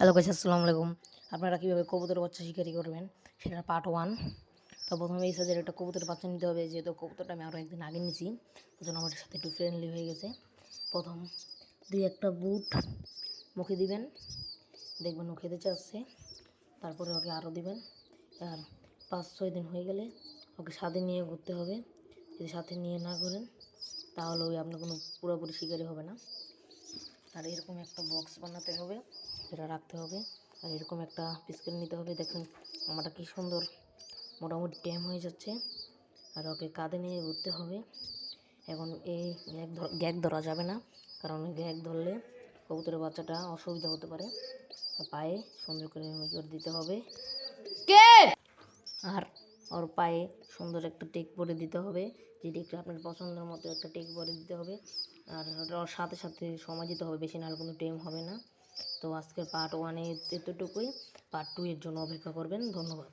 Hello guys আসসালামু আলাইকুম। আপনারা কীভাবে কবুতর বাচ্চা শিকারি করবেন? সেটা পার্ট ওয়ান তো প্রথমে এই সাইজের একটা কবুতর বাচ্চা নিতে হবে, যেহেতু কবুতরটা আমি আরও একদিন আগে নিয়েছি ওই জন্য আমার সাথে একটু ফ্রেন্ডলি হয়ে গেছে। প্রথম দুই একটা বুট মুখে দিবেন, দেখবেন ও খেতে চাচ্ছে, তারপরে ওকে আরও দিবেন। আর পাঁচ, ছয় দিন হয়ে গেলে ওকে সাথে নিয়ে ঘুরতে হবে। যদি সাথে নিয়ে না করেন তাহলে ওই আপনার কোনো পুরোপুরি শিকারি হবে না। আর এরকম একটা বক্স বানাতে হবে। যেটা রাখতে হবে। আর এরকম একটা পিস করে নিতে হবে। দেখুন আমারটা কি সুন্দর। মোটামুটি ট্যাম হয়ে যাচ্ছে। আর ওকে কাঁধে নিয়ে ঘুরতে হবে। এখন এই গ্যাগ ধর গ্যাগ ধরা যাবে না। কারণ গ্যাগ ধরলে কবুতরের বাচ্চাটা অসুবিধা হতে পারে। পায়ে সুন্দর করে করে দিতে হবে। কে? আর ওর পায়ে সুন্দর একটা টেক পরে দিতে হবে। যে টেকটা আপনার পছন্দের মতো একটা টেক পরে দিতে হবে। আর ওর সাথে সাথে সময় দিতে হবে। বেশি নাহলে কোনো টাইম হবে না। তো আজকের পার্ট ওয়ানে এতটুকুই। পার্ট টু এর জন্য অপেক্ষা করবেন। ধন্যবাদ।